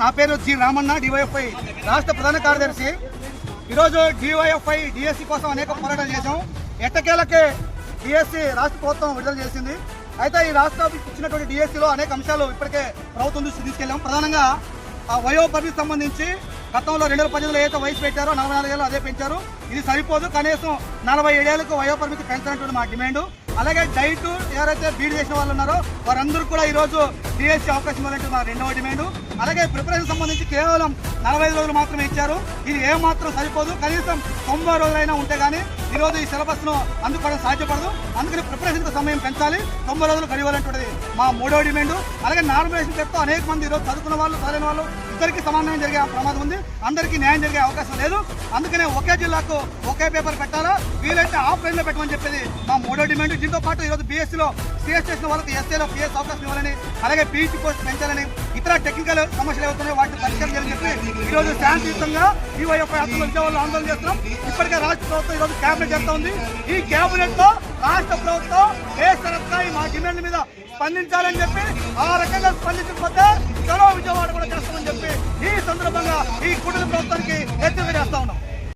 నా పేరు G Ramanna DYFI రాష్ట్ర ప్రధాన కార్యదర్శి. ఈరోజు డివైఎఫ్ఐ డిఎస్సి కోసం అనేక పోరాటాలు చేశాం. ఎట్టకేలకే డిఎస్సి రాష్ట్ర ప్రభుత్వం విడుదల చేసింది. అయితే ఈ రాష్ట్ర ఇచ్చినటువంటి డిఎస్సిలో అనేక అంశాలు ఇప్పటికే ప్రభుత్వం దృష్టి తీసుకెళ్ళాం. ప్రధానంగా ఆ వయో పరిమితి సంబంధించి గతంలో రెండు వేల పద్దెనిమిదిలో ఏదైతే వయసు పెట్టారో నలభై నాలుగేళ్ళు అదే పెంచారు. ఇది సరిపోదు. కనీసం నలభై ఏడేళ్ళకు వయో పరిమితి పెంచాలన్నటువంటి మా డిమాండ్. అలాగే డైట్ ఎవరైతే బీడ్ చేసిన వాళ్ళు ఉన్నారో వారందరూ కూడా ఈరోజు టీఎస్సీ అవకాశం ఇవ్వాలంటే మా రెండవ డిమాండ్. అలాగే ప్రిపరేషన్ సంబంధించి కేవలం నలభై ఐదు రోజులు మాత్రమే ఇచ్చారు. ఇది ఏమాత్రం సరిపోదు. కనీసం తొంభై రోజులైనా ఉంటే కానీ ఈరోజు ఈ సిలబస్ను అందుకోవడం సాధ్యపడదు. అందుకని ప్రిపరేషన్కి సమయం పెంచాలి. తొంభై రోజులు గడివాలంటున్నది మా మూడవ డిమాండ్. అలాగే నార్మలైజేషన్ చెప్తూ అనేక మంది ఈరోజు చదువుకున్న వాళ్ళు చదివిన వాళ్ళు ఇద్దరికి సమన్వయం జరిగే ప్రమాదం ఉంది. అందరికీ న్యాయం జరిగే అవకాశం లేదు. అందుకనే ఒకే జిల్లాకు ఒకే పేపర్ పెట్టాలా? వీలైతే ఆఫ్లైన్లో పెట్టమని చెప్పేది మా మూడో డిమాండ్. దీంతో పాటు ఈరోజు బీఎస్సీలో సిఎస్ చేసిన వాళ్ళకి ఎస్ఏలో పిఎస్ అవకాశం ఇవ్వాలని అలాగే పీహెచ్డీ పోస్ట్ పెంచాలని ఇతర టెక్నికల్ సమస్యలు అవుతున్నాయి వాటిని పరిష్కరించాలని చెప్పి ఈరోజు శాంతియుతంగా ఈవైఎఫ్ఐ హక్కుల ఉద్యోగాలు ఆందోళన చేస్తున్నాం. ఇప్పటికే రాష్ట్ర ప్రభుత్వం ఈరోజు క్యాబినెట్ చేస్తా ఉంది. ఈ క్యాబినెట్లో రాష్ట్ర ప్రభుత్వం ఏ మా డిమాండ్ మీద స్పందించాలని చెప్పి ఆ రకంగా స్పందించకపోతే చలో విజయవాడ కూడా చేస్తాం. ఈ కుటుంబ ప్రభుత్వానికి హెచ్చరిక చేస్తా ఉన్నాం.